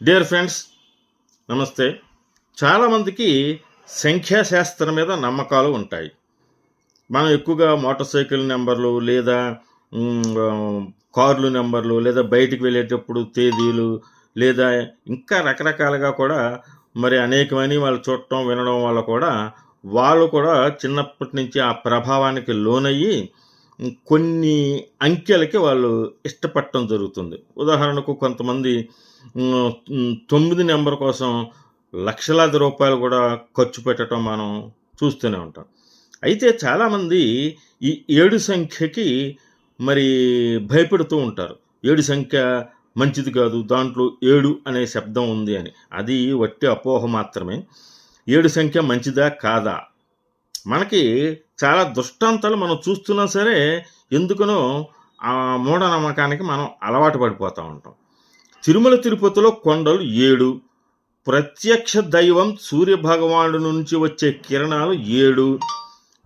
Dear friends నమస్తే. చాలామందికి సంఖ్యాశాస్త్రం మీద నమ్మకాలు ఉంటాయి. మనం ఎక్కువగా మోటార్ సైకిల్ నెంబర్లు లేదా కార్లు నెంబర్లు లేదా బయటికి వెళ్ళేటప్పుడు తేదీలు లేదా ఇంకా రకరకాలుగా కూడా మరి అనేకమని వాళ్ళు చూడటం వినడం వల్ల కూడా వాళ్ళు కూడా చిన్నప్పటి నుంచి ఆ ప్రభావానికి లోనయ్యి కొన్ని అంకెలకి వాళ్ళు ఇష్టపడటం జరుగుతుంది. ఉదాహరణకు కొంతమంది తొమ్మిది నెంబర్ కోసం లక్షలాది రూపాయలు కూడా ఖర్చు పెట్టడం మనం చూస్తూనే ఉంటాం. అయితే చాలామంది ఈ ఏడు సంఖ్యకి మరి భయపడుతూ ఉంటారు. ఏడు సంఖ్య మంచిది కాదు దాంట్లో ఏడు అనే శబ్దం ఉంది అని. అది వట్టి అపోహ మాత్రమే. ఏడు సంఖ్య మంచిదా కాదా? మనకి చాలా దృష్టాంతాలు మనం చూస్తున్నా సరే ఎందుకనో ఆ మూఢనమ్మకానికి మనం అలవాటు పడిపోతూ ఉంటాం. తిరుమల తిరుపతిలో కొండలు ఏడు ప్రత్యక్ష దైవం సూర్యభగవానుడు నుంచి వచ్చే కిరణాలు ఏడు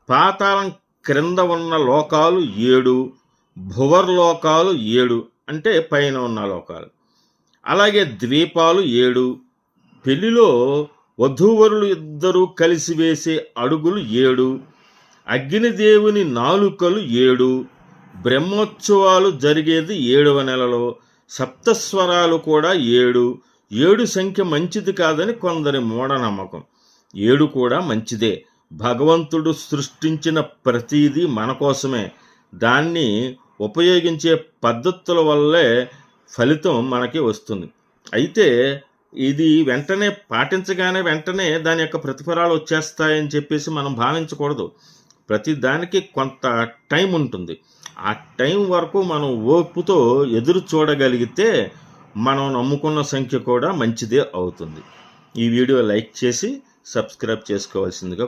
పాతాళం క్రింద ఉన్న లోకాలు ఏడు భువర్లోకాలు ఏడు అంటే పైన ఉన్న లోకాలు. అలాగే ద్వీపాలు ఏడు పెళ్ళిలో వధూవరులు ఇద్దరూ కలిసి వేసే అడుగులు ఏడు అగ్నిదేవుని నాలుకలు ఏడు బ్రహ్మోత్సవాలు జరిగేది ఏడవ నెలలో సప్తస్వరాలు కూడా ఏడు. ఏడు సంఖ్య మంచిది కాదని కొందరి మూఢనమ్మకం. ఏడు కూడా మంచిదే. భగవంతుడు సృష్టించిన ప్రతిదీ మన కోసమే. దాన్ని ఉపయోగించే పద్ధతుల వల్లే ఫలితం మనకి వస్తుంది. అయితే ఇది వెంటనే పాటించగానే వెంటనే దాని యొక్క ప్రతిఫలాలు వచ్చేస్తాయని చెప్పేసి మనం భావించకూడదు. ప్రతి దానికి కొంత టైం ఉంటుంది. ఆ టైం వరకు మనం ఓపుతో ఎదురు చూడగలిగితే మనం నమ్ముకున్న సంఖ్య కూడా మంచిదే అవుతుంది. ఈ వీడియో లైక్ చేసి సబ్స్క్రైబ్ చేసుకోవాల్సిందిగా